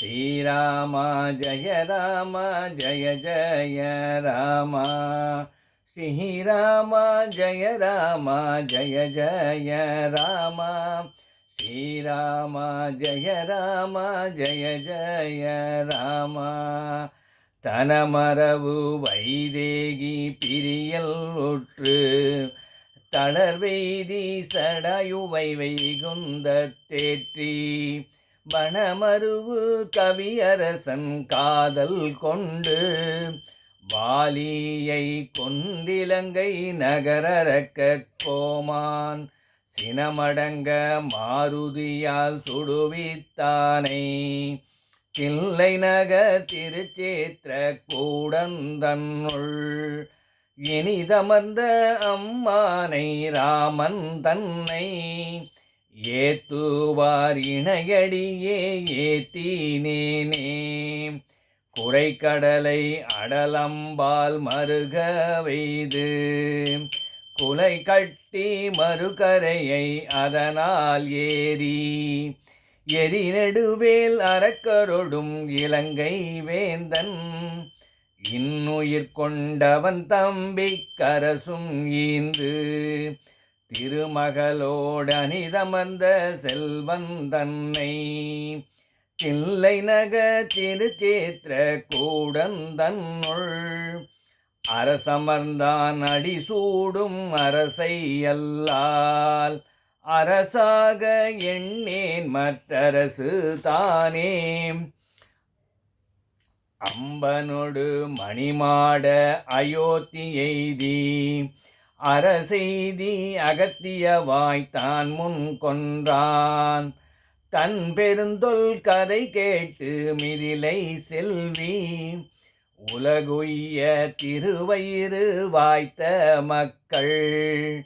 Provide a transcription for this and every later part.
ஸ்ரீராமா ஜய ராமா ஜய ஜய ராமா. ஸ்ரீராமா ஜய ராமா ஜய ஜய ராமா. ஸ்ரீராமா ஜய ராமா ஜய ஜய ராமா. தனமரவு வைதேகி பிரியல் ஒற்று தளர்வெய்தி சடாயுவை வைகுந்த தேற்றி வனமருவு கவியரசன் காதல் கொண்டு வாலியை கொண்டிலங்கை நகரரக்க கோமான் சினமடங்க மாருதியால் சுடுவித்தானை. தில்லை நகர் திருச்சேத்திர கூடந்தன்னுள் இனிதமர்ந்த அம்மானை ராமன் தன்னை ஏத்துவார் இணையடியே ஏத்தினேனே. குறைக்கடலை அடலம்பால் மருக வைது குலை கட்டி மறுகரையை அதனால் ஏறி. எரி நெடுவேல் அறக்கரொடும் இலங்கை வேந்தன். இன்னுயிர் கொண்டவன் தம்பி கரசும் ஈந்து. திருமகளோடனிதமர்ந்த செல்வன் தன்னை. தில்லை நக திருச்சேத்திர கூடந்தன்னுள் அரசமர்ந்தான் அடி சூடும் அரசை அல்லால். அரசாக எண்ணேன் மற்றரசு தானே. அம்பனொடு மணிமாட அயோத்தி அறசெய்தி அரசெய்தி அகத்தியவாய் முன் கொன்றான். தன் பெருந்தொல் கதை கேட்டு மிதிலை செல்வி உலகுய்ய திருவயிறு வாய்த்த மக்கள்.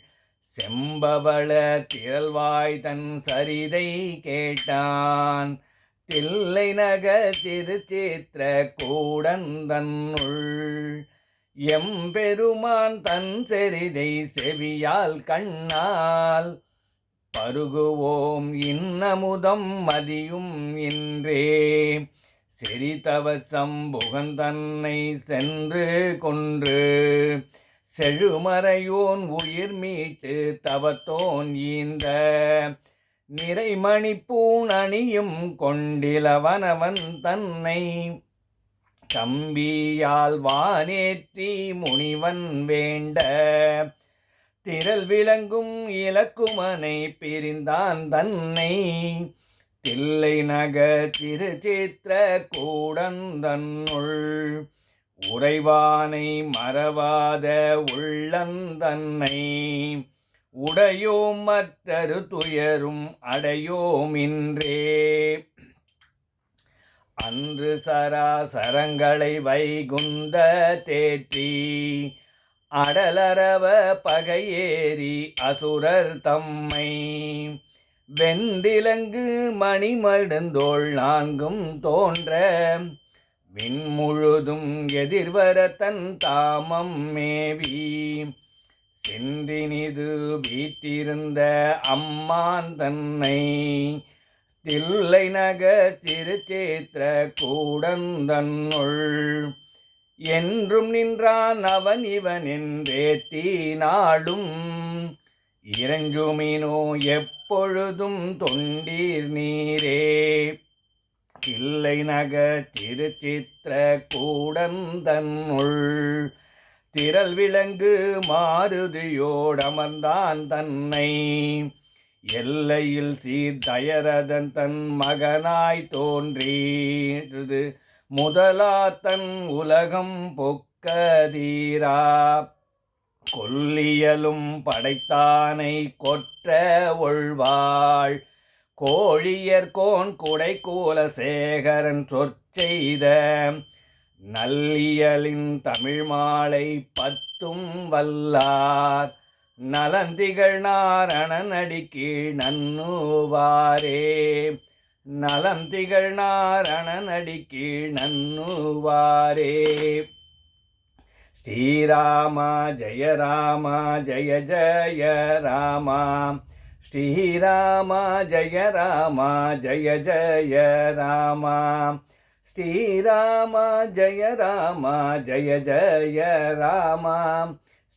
செம்பவள திரள்வாய் தன் சரிதை கேட்டான். தில்லை நக திருச்சேத்திர கூடந்தன்னுள் எம்பெருமான் தன் செரிதை செவியால் கண்ணால். பருகுவோம் இன்னமுதம் மதியும் இன்றே. செரித்தவ சம்புகன் தன்னை சென்று கொன்று. செழுமறையோன் உயிர் மீட்டு தவத்தோன் ஈந்த. நிறைமணிப்பூன் அணியும் கொண்டிலவனவன் தன்னை தம்பியால் வானேற்றி முனிவன் வேண்ட. திரள் விளங்கும் இலக்குமனை பிரிந்தான் தன்னை. தில்லை நகர் திருச்சித்திர கூடந்தன்னுள் உறைவானை மறவாத உள்ளந்தன்னை உடையோம் மற்றரு துயரும் அடையோமின்றே அன்று சராசரங்களை வைகுந்த தேற்றி அடலரவ பகையேறி அசுரர் தம்மை. வெண்டிலங்கு மணிமடுந்தோள் நான்கும் தோன்ற விண்முழுதும் எதிர்வர தன் தாமம் மேவி. செந்தினிது வீட்டிருந்த அம்மான் தன்னை தில்லை நக திருச்சேத்திர கூடந்தன்னுள் என்றும் நின்றான் அவன் இவன் என்றேத்தி நாடும் இறஞ்சுமினோ எப்பொழுதும் தொண்டீர் நீரே. தில்லை நக திருச்சித்திர கூடந்தன்னுள் திரள் விலங்கு மாருதியோடமர்ந்தான் தன்னை. எல்லையில் சீர்தயரதன் தன் மகனாய் தோன்றியது. முதலா தன் உலகம் பொக்கதீரா. கொல்லியலும் படைத்தானை கொற்ற ஒழ்வாள். கோழியர்கோன் குடை சேகரன் சொற்செய்த. நல்லியலின் தமிழ் மாலை பத்தும் வல்லார். நலந்திகள் நாரணன் அடிக்கீழ் நன்னுவாரே. நலம் திகழ் நாரணன் அடிக்கீழ் நன்னுவாரே. ஸ்ரீராமா ஜெய ராமா ஜெய ஜய ராமா. ஸ்ரீராமா ஜெய ராமா ஜெய ஜய ராமா. ஸ்ரீராமா ஜெய ராமா ஜெய ஜய ராமா.